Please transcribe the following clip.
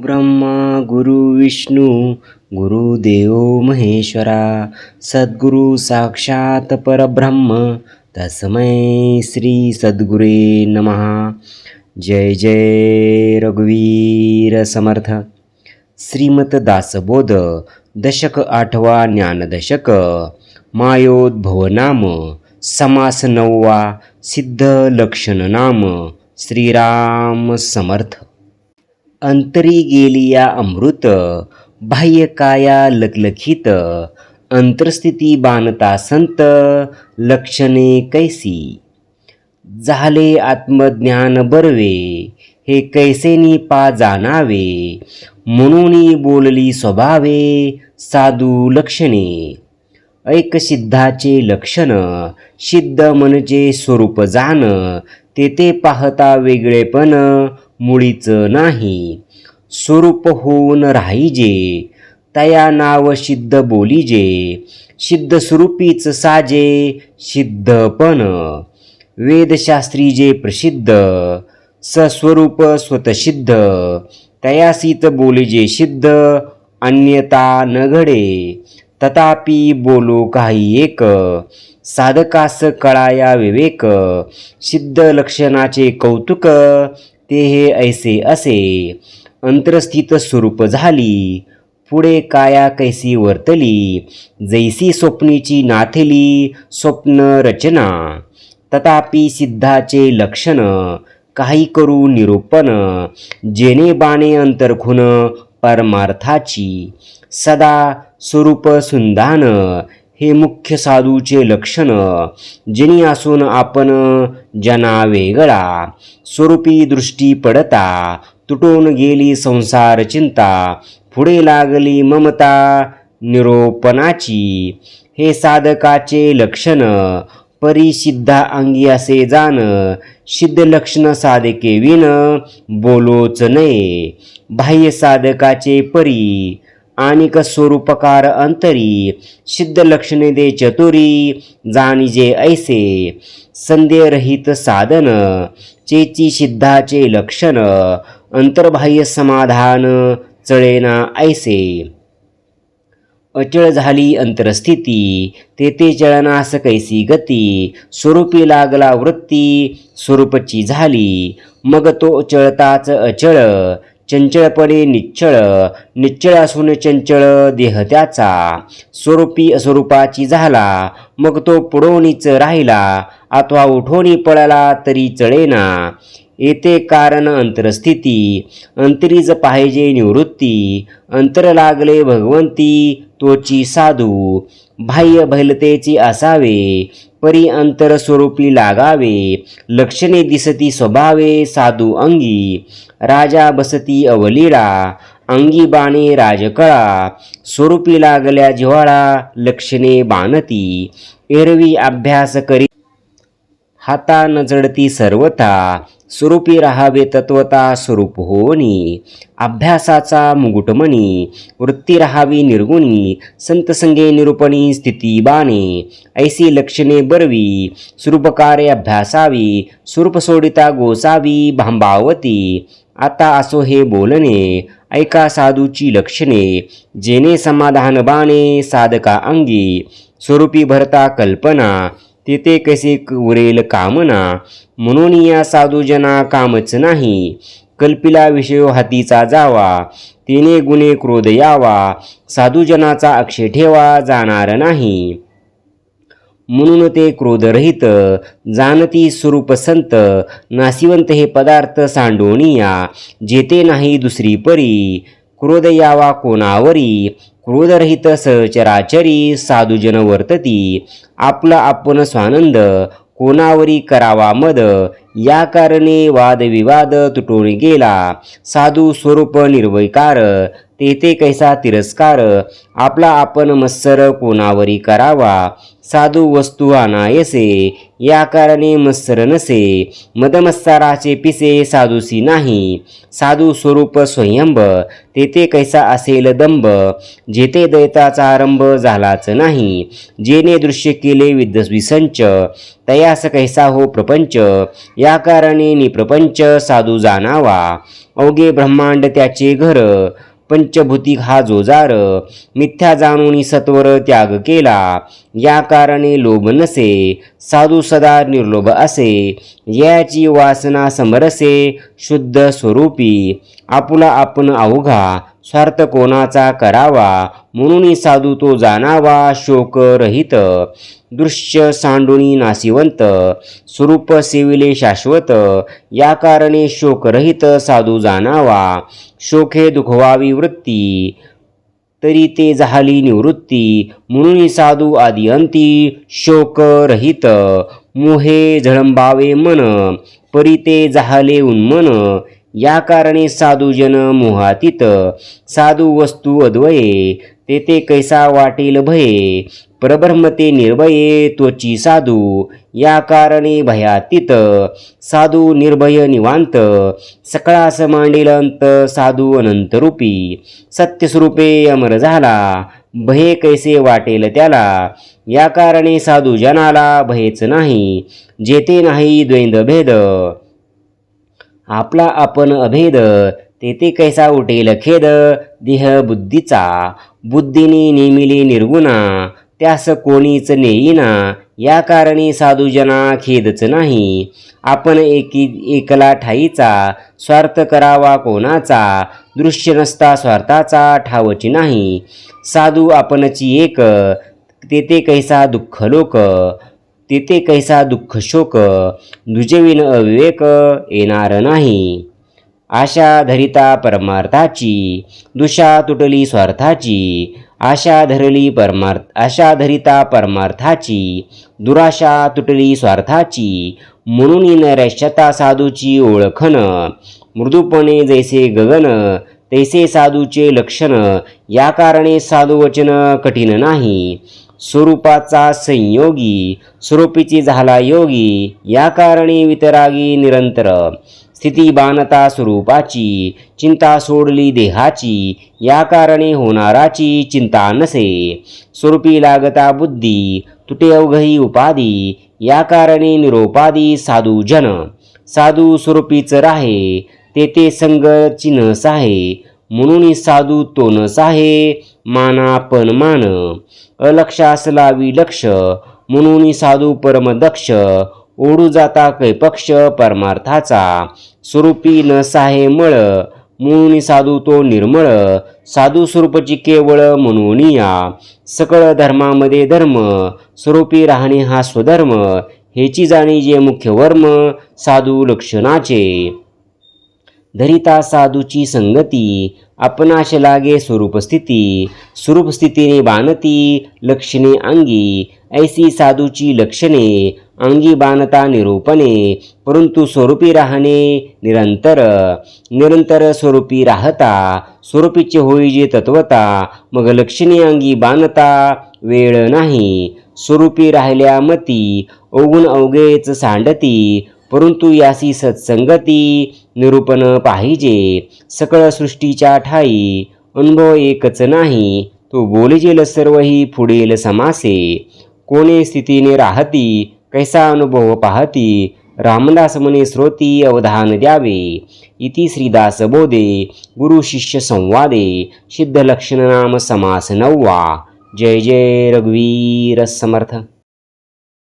ब्रह्मा गुरु विष्णू गुरुदेव महेश्वरा सद्गुरु साक्षात परब्रह्म तस्मै श्री सद्गुरे नमः। जय जय रघुवीर समर्थ। श्रीमत दासबोध दशक आठवा ज्ञानदशक मायोद्भव नाम समास नववा सिद्ध लक्षण नाम श्रीराम समर्थ। अंतरी गेली या अमृत बाह्य काया लखलखित अंतरस्थिती बांधता संत लक्षणे कैसी? झाले आत्मज्ञान बरवे हे कैसेनी पा जाणावे? म्हणून बोलली स्वभावे साधू लक्षणे. ऐक सिद्धाचे लक्षण सिद्ध मनचे स्वरूप जाण तेथे पाहता वेगळेपण मुळीच नाही. स्वरूप होऊन राहिजे. तया नाव सिद्ध बोलीजे. सिद्ध स्वरूपीच साजे. सिद्धपण वेदशास्त्री जे प्रसिद्ध सस्वरूप स्वतसिद्ध तयासीत बोलीजे सिद्ध अन्यता न घडे. तथापि बोलो काही एक साधकास कळाया विवेक. सिद्ध लक्षणाचे कौतुक ते हे ऐसे असे. अंतरस्थित स्वरूप झाली. पुढे काया कैसी वर्तली. जैसी स्वप्नीची नाथली स्वप्न रचना. तथापि सिद्धाचे लक्षण काही करू निरूपण. जेणे बाणे अंतरखुन परमार्थाची. सदा स्वरूप सुंदान. हे मुख्य साधूचे लक्षण. जिनी असून आपण जना वेगळा. स्वरूपी दृष्टी पडता तुटून गेली संसार चिंता पुढे लागली ममता निरोपणाची. हे साधकाचे लक्षण परिसिद्धा अंगी असे जाण सिद्ध लक्षण साधके विण बोलोच नये. बाह्य साधकाचे परी आणिक स्वरूपकार अंतरी सिद्ध लक्षणे दे चतुरी जाणीजे ऐसे. संदेहरहित साधन चेची सिद्धाचे लक्षण अंतर्बाह्य समाधान चळेना ऐसे. अचळ झाली अंतरस्थिती तेथे चळनास कैसी गती स्वरूपी लागला वृत्ती स्वरूपची झाली मग तो चळताच अचळ चंचळपणे निश्चळ निश्चळ असून चंचळ देह त्याचा. स्वरूपी अस्वरूपाची झाला मग तो पुढवणीच राहिला अथवा उठवणी पळाला तरी चळेना. येते कारण अंतरस्थिती. अंतरीज पाहिजे निवृत्ती. अंतर लागले भगवंती तोची साधू. बाह्य भैलतेची असावे परी अंतर स्वरूपी लागावे. लक्षणे दिसती स्वभावे साधू अंगी. राजा बसती अवलीळा अंगी बाणे राजकळा. स्वरूपी लागल्या जिव्हाळा लक्षणे बाणती. एरवी अभ्यास करी. हाता नजडती जडती सर्वथा. स्वरूपी राहावे तत्वता स्वरूप होनी अभ्यासाचा मुकुटमणी वृत्ती राहावी निर्गुणी संतसंगे निरूपणी स्थिती बाणे ऐसी लक्षणे बरवी स्वरूपकारे अभ्यासावी स्वरूप सोडिता गोसावी भांबावती आता असो हे बोलणे ऐका साधूची लक्षणे जेने समाधान बाणे साधका अंगी स्वरूपी भरता कल्पना तेथे कसे उरेल कामना? म्हणून या साधूजना कामच नाही. कल्पिला विषय हातीचा जावा. तिने गुणे क्रोध यावा. साधूजनाचा अक्षय ठेवा जाणार नाही. म्हणून ते क्रोधरहित जाणती स्वरूप संत नासिवंत हे पदार्थ सांडोनिया जेते नाही दुसरी परी. क्रोध यावा कोणावरी? क्रोधरहित सहचराचरी साधुजन वर्तती. आपला आपण स्वानंद कोणावरी करावा मद? या कारणे वादविवाद तुटून गेला. साधू स्वरूप निर्वैकार तेथे कैसा तिरस्कार? आपला आपण मत्सर कोणावरी करावा? साधू वस्तू आणायसे या कारणे मत्सर नसे. मदमत्साराचे पिसे साधूसी नाही. साधू स्वरूप स्वयंभ तेथे कैसा असेल दंभ? जेथे दैताचा आरंभ झालाच नाही. जेने दृश्य केले विद्विसंच तयास कैसा हो प्रपंच? या कारणे निप्रपंच साधू जाणावा. अवघे ब्रह्मांड त्याचे घर पंचभूतिक हा जोजार मिथ्या जाणून सत्वर त्याग केला. या कारणे लोभ नसे साधू सदा निर्लोभ असे. याची वासना समरसे शुद्ध स्वरूपी. आपुला आपण अवघा स्वार्थ कोणाचा करावा? म्हणून साधू तो जाणावा शोक रहित दृश्य सांडुनी नाशिवंत स्वरूप सेविले शाश्वत या कारणे शोकरहित साधू जाणावा. शोके दुखवावी वृत्ती तरी ते झाली निवृत्ती. म्हणून साधू आदी अंती मोहे झळंबावे मन परी ते झाले उन्मन. या कारणे साधूजन मोहातीत साधू वस्तू अद्वये तेथे कैसा वाटेल भये? परब्रह्मते निर्भये त्वची साधू या कारणे भयातीत। साधू निर्भय निवांत सकळास मांडिलंत अंत साधू अनंतरूपी। सत्यस्वरूपे अमर झाला भये कैसे वाटेल त्याला? या कारणे साधू जनाला भयच नाही जेथे नाही द्वैंद भेद। आपला आपण अभेद तेथे कैसा उठेल खेद? देह बुद्धीचा. बुद्धीने नेमिली निर्गुणा. त्यास कोणीच नेईना. या कारणी साधूजना खेदच नाही. आपण एकी एकला ठाईचा. स्वार्थ करावा कोणाचा? दृश्य नसता स्वार्थाचा ठावची नाही. साधू आपणची एक. तेथे कैसा दुःख लोक? तेथे कैसा दुःख शोक? दुजविन अविवेक येणार नाही. आशा धरिता परमार्थाची दुषा तुटली स्वार्थाची आशा धरली परमार्थ आशा धरिता परमार्थाची दुराशा तुटली स्वार्थाची म्हणून नैराश्यता साधूची ओळखन मृदूपणे जैसे गगन तैसे साधूचे लक्षण या कारणे साधू वचन कठीण नाही. स्वरूपाचा संयोगी स्वरूपीची झाला योगी या कारणे वितरागी निरंतर. स्थितीबानता स्वरूपाची चिंता सोडली देहाची या कारणे होणाराची चिंता नसे. स्वरूपी लागता बुद्धी तुटे अवघही उपाधी या कारणे निरोपादी साधू जन. साधू स्वरूपीच राहे तेथे संग चिन्हस आहे म्हणून साधू तो नस आहे मानापन मान. अलक्षास लावी लक्ष म्हणून साधू परमदक्ष ओढू जाता कैपक्ष परमार्थाचा. स्वरूपी न साहे मळ म्हणून साधू तो निर्मळ साधू स्वरूपची केवळ म्हणून सकळ धर्मामध्ये धर्म स्वरूपी राहणे हा स्वधर्म हेची जाणी जे मुख्य वर्म साधू लक्षणाचे. धरिता साधूची संगती आपणाश लागे स्वरूपस्थिती. स्वरूपस्थितीने बाणती लक्षणे अंगी. ऐसी साधूची लक्षणे अंगी बाणता निरूपणे परंतु स्वरूपी राहणे निरंतर. निरंतर स्वरूपी राहता स्वरूपीचे होई जे तत्वता मग लक्षणे अंगी बाणता वेळ नाही. स्वरूपी राहिल्या मती अवगुण अवघेच सांडती परंतु यासी सत्संगती निरूपण पाहिजे. सकळ सृष्टीच्या ठाई अनुभव एकच नाही तो बोलजेल सर्वही पुढील समासे. कोणे स्थितीने राहती कैसा अनुभव पाहती? रामदास श्रोती अवधान द्यावे. इति श्रीदास बोधे गुरु शिष्य संवादे सिद्ध लक्षण नाम समास नववा जय जय रघुवीर समर्थ.